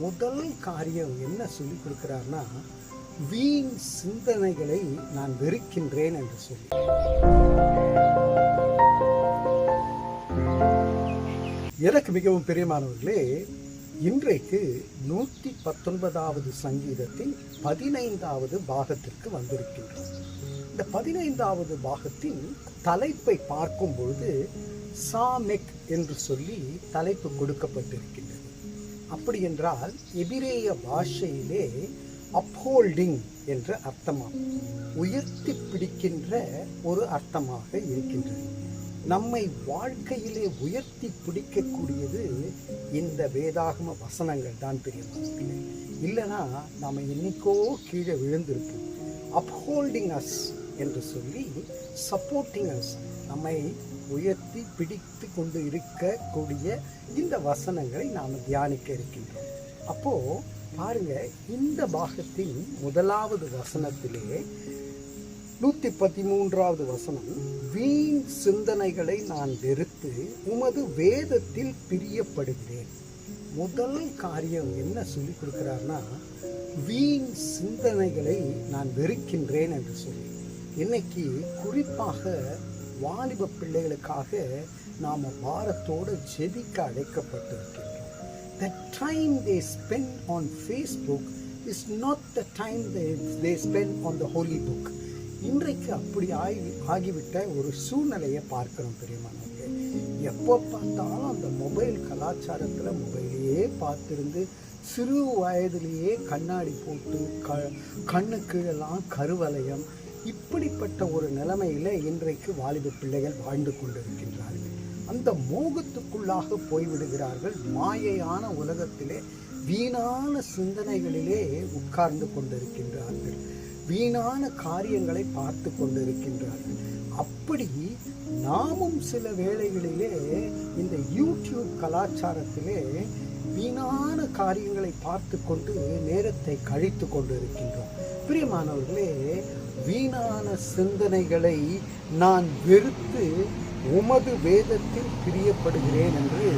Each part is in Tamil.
முதல் காரியம் என்ன சொல்லி கொடுக்கிறார்னா வீண் சிந்தனைகளை நான் வெறுக்கின்றேன் என்று சொல்லி. எனக்கு மிகவும் பிரியமானவர்களே இன்றைக்கு நூற்றி பத்தொன்பதாவது சங்கீதத்தின் பதினைந்தாவது பாகத்திற்கு வந்திருக்கின்றோம். இந்த பதினைந்தாவது பாகத்தின் தலைப்பை பார்க்கும் பொழுது சாமெக் என்று சொல்லி தலைப்பு கொடுக்கப்பட்டிருக்கின்றது. அப்படி என்றால் எபிரேய பாஷையிலே அப்ஹோல்டிங் என்ற அர்த்தமாகும் உயர்த்தி பிடிக்கின்ற ஒரு அர்த்தமாக இருக்கின்றது. நம்மை வாழ்க்கையிலே உயர்த்தி பிடிக்கக்கூடியது இந்த வேதாகம வசனங்கள் தான் பிரியமானவர்களே இல்லைனா நாம் என்னைக்கோ கீழே விழுந்திருப்போம். அப்ஹோல்டிங் அஸ் என்று சொல்லி சப்போர்ட்டிங்ஸ் நம்மை உயர்த்தி பிடித்து கொண்டு இருக்கக்கூடிய இந்த வசனங்களை நாம் தியானிக்க இருக்கின்றோம். அப்போது பாருங்கள் இந்த பாகத்தின் முதலாவது வசனத்திலே நூற்றி பதிமூன்றாவது வசனம் வீண் சிந்தனைகளை நான் வெறுத்து உமது வேதத்தில் பிரியப்படுகிறேன். முதல் காரியம் என்ன சொல்லி கொடுக்குறாருன்னா வீண் சிந்தனைகளை நான் வெறுக்கின்றேன் என்று சொல்லி. இன்னைக்கு குறிப்பாக வாலிப பிள்ளைகளுக்காக நாம் வாரத்தோடு ஜெபிக்க அழைக்கப்பட்டிருக்கின்றோம். The time they spend on Facebook is not the time they spend on the holy book இன்றைக்கு அப்படி ஆகி ஆகிவிட்ட ஒரு சூழ்நிலையை பார்க்குறோம் பெரியமானவர்களே. எப்போ பார்த்தாலும் அந்த மொபைல் கலாச்சாரத்தில் மொபைலையே பார்த்துருந்து சிறு வயதிலேயே கண்ணாடி போட்டு க கண்ணுக்கு எல்லாம் கருவலயம் இப்படிப்பட்ட ஒரு நிலைமையில் இன்றைக்கு வாலிப பிள்ளைகள் வாழ்ந்து கொண்டிருக்கின்றார்கள். அந்த மோகத்துக்குள்ளாக போய்விடுகிறார்கள். மாயையான உலகத்திலே வீணான சிந்தனைகளிலே உட்கார்ந்து கொண்டிருக்கின்றார்கள். வீணான காரியங்களை பார்த்து கொண்டிருக்கின்றார்கள். அப்படி நாமும் சில வேளைகளிலே இந்த யூடியூப் கலாச்சாரத்திலே வீணான காரியங்களை பார்த்து கொண்டு நேரத்தை கழித்து கொண்டு இருக்கின்றோம் பிரியமானவர்களே வீணான சிந்தனைகளை நான் வெறுத்து உமது வேதத்தில் பிரியப்படுகிறேன் என்று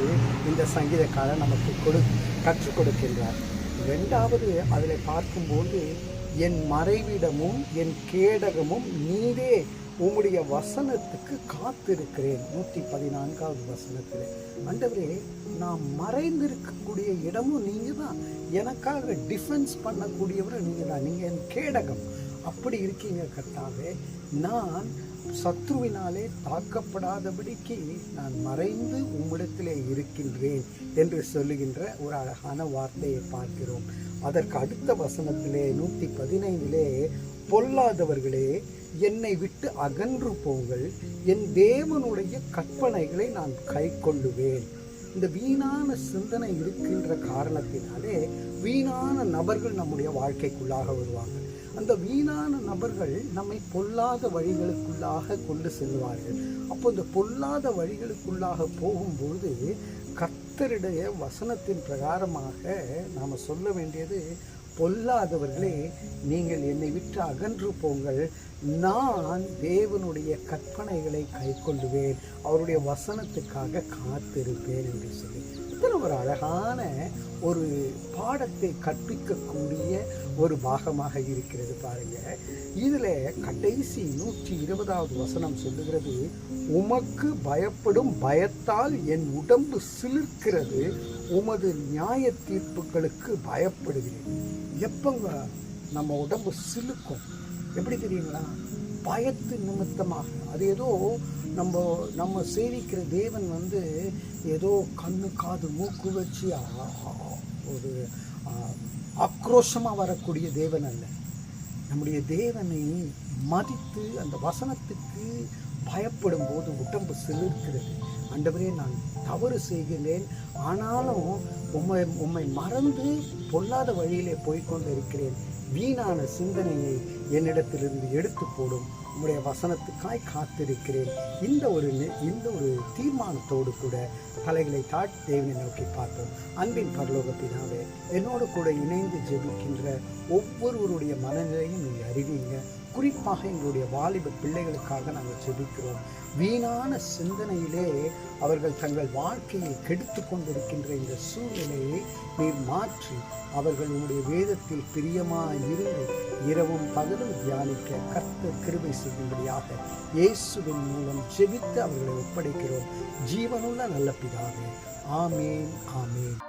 இந்த சங்கீதக்காரர் நமக்கு கொடு கற்றுக் கொடுக்கின்றார். ரெண்டாவது அதில் பார்க்கும்போது என் மறைவிடமும் என் கேடகமும் நீரே உம்முடைய வசனத்துக்கு காத்திருக்கிறேன். நூற்றி பதினான்காவது வசனத்தில். ஆண்டவரே நான் மறைந்திருக்கக்கூடிய இடமும் நீங்கள் தான் எனக்காக டிஃபென்ஸ் பண்ணக்கூடியவரும் நீங்கள் தான் நீங்கள் என் கேடகம். அப்படி இருக்கீங்க கர்த்தாவே நான் சத்ருவினாலே தாக்கப்படாதபடிக்கு நான் மறைந்து உம்மிடத்திலே இருக்கின்றேன் என்று சொல்லுகின்ற ஒரு அழகான வார்த்தையை பார்க்கிறோம். அதற்கு அடுத்த வசனத்திலே நூற்றி பதினைந்திலே பொல்லாதவர்களே என்னை விட்டு அகன்று போங்கள் என் தேவனுடைய கற்பனைகளை நான் கை கொள்ளுவேன். இந்த வீணான சிந்தனை இருக்கின்ற காரணத்தினாலே வீணான நபர்கள் நம்முடைய வாழ்க்கைக்குள்ளாக வருவாங்க. அந்த வீணான நபர்கள் நம்மை பொல்லாத வழிகளுக்குள்ளாக கொண்டு செல்வார்கள். அப்போ இந்த பொல்லாத வழிகளுக்குள்ளாக போகும்பொழுது கர்த்தருடைய வசனத்தின் பிரகாரமாக நாம் சொல்ல வேண்டியது பொல்லாதவர்களே நீங்கள் என்னை விட்டு அகன்று போங்கள். நான் தேவனுடைய கற்பனைகளை கை கொள்ளுவேன் அவருடைய வசனத்துக்காக காத்திருப்பேன் என்று சொல்லி. இத்தனை ஒரு அழகான ஒரு பாடத்தை கற்பிக்கக்கூடிய ஒரு பாகமாக இருக்கிறது பாருங்க. இதில் கடைசி நூற்றி இருபதாவது வசனம் சொல்லுகிறது உமக்கு பயப்படும் பயத்தால் என் உடம்பு சிலிர்க்கிறது. உமது நியாய தீர்ப்புகளுக்கு பயப்படுகிறேன். எப்பங்க நம்ம உடம்பு சிலுக்கும்? எப்படி தெரியுங்களா? பயத்து நிமித்தமாக. அது ஏதோ நம்ம நம்ம சேவிக்கிற தேவன் வந்து ஏதோ கண்ணு காது மூக்கு வச்சு ஒரு ஆக்ரோஷமாக வரக்கூடிய தேவன் அல்ல. நம்முடைய தேவனை மதித்து அந்த வசனத்துக்கு பயப்படும் போது உடம்பு சிலிர்க்கிறது. அண்டவரே நான் தவறு செய்கிறேன். ஆனாலும் உம்மை உம்மை மறந்து பொல்லாத வழியிலே போய்க்கொண்டு இருக்கிறேன் வீணான சிந்தனையை என்னிடத்திலிருந்து எடுத்து போடும் உங்களுடைய வசனத்துக்காய் காத்திருக்கிறேன். இந்த ஒரு நி- இந்த ஒரு தீர்மானத்தோடு கூட தலைகளை தாழ்த்தி தேவனை நோக்கி பார்த்தோம். அன்பின் பரலோகத்தினாவே என்னோடு கூட இணைந்து ஜெபிக்கின்ற ஒவ்வொருவருடைய மனநிலையும் நீங்கள் அறிவீங்க. குறிப்பாக எங்களுடைய வாலிப பிள்ளைகளுக்காக நாங்கள் செபிக்கிறோம் வீணான சிந்தனையிலே அவர்கள் தங்கள் வாழ்க்கையை கெடுத்து கொண்டிருக்கின்ற இந்த சூழ்நிலையை நீர் மாற்றி அவர்கள் உங்களுடைய வேதத்தில் பிரியமாக இருந்து இரவும் பகலும் தியானிக்க கர்த்த கிருபை செய்யும்படியாக இயேசுவின் மூலம் செபித்து அவர்களை ஒப்படைக்கிறோம். ஜீவனுள்ள நல்ல பிதாவே. ஆமேன் ஆமேன்.